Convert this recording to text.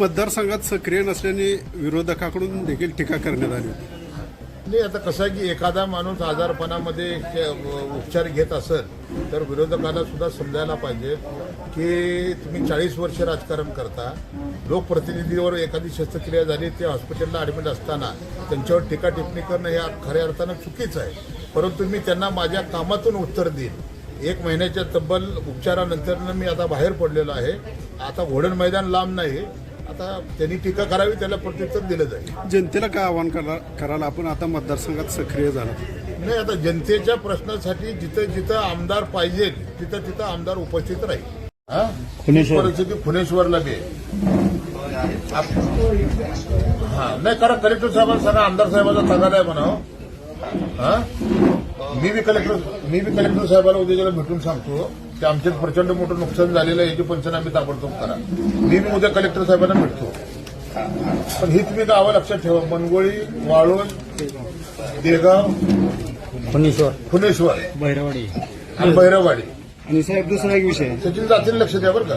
मतदारसंघात सक्रिय नसल्याने विरोधकाकडून देखील टीका करण्यात आली होती. नाही आता कसं आहे की एखादा माणूस आजारपणामध्ये उपचार घेत असेल तर विरोधकाला सुद्धा समजायला पाहिजे की तुम्ही चाळीस वर्ष राजकारण करता. लोकप्रतिनिधीवर एखादी शस्त्रक्रिया झाली ते हॉस्पिटलला ॲडमिट असताना त्यांच्यावर टीका टिप्पणी करणं हे खऱ्या अर्थानं चुकीचं आहे. परंतु मी त्यांना माझ्या कामातून उत्तर देईन एक महिन्याच्या तब्बल उपचारानंतर मी आता बाहेर पडलेलो आहे. आता घोडण मैदान लांब नाही आता त्यांनी टीका करावी त्याला प्रत्युत्तर दिलं जाईल. जनतेला काय आवाहन करा करायला आपण आता मतदारसंघात सक्रिय झाला नाही आता जनतेच्या प्रश्नासाठी जिथं जिथं आमदार पाहिजे तिथं तिथं आमदार उपस्थित राहील. हा? ही परिस्थिती खुनेश्वरला बी आहे. आप- हा. नाही करा कलेक्टर साहेबांना सांगा आमदार साहेबांचा तगादा आहे म्हणावं हा? मी बी कलेक्टर मी बी कलेक्टर साहेबांना उद्या त्याला भेटून सांगतो की आमच्यात प्रचंड मोठं नुकसान झालेलं आहे याची पंचनामे ताबडतोब करा. मी बी उद्या कलेक्टर साहेबांना भेटतो. पण ही तुम्ही गावं लक्षात ठेवा. मनगोळी वाळून देगाव पुणेश्वर खुनेश्वर भैरवाडी. आणि भैरवाडी. आणि साहेब दुसरा एक विषय. सचिन जातील लक्ष द्या बरं का.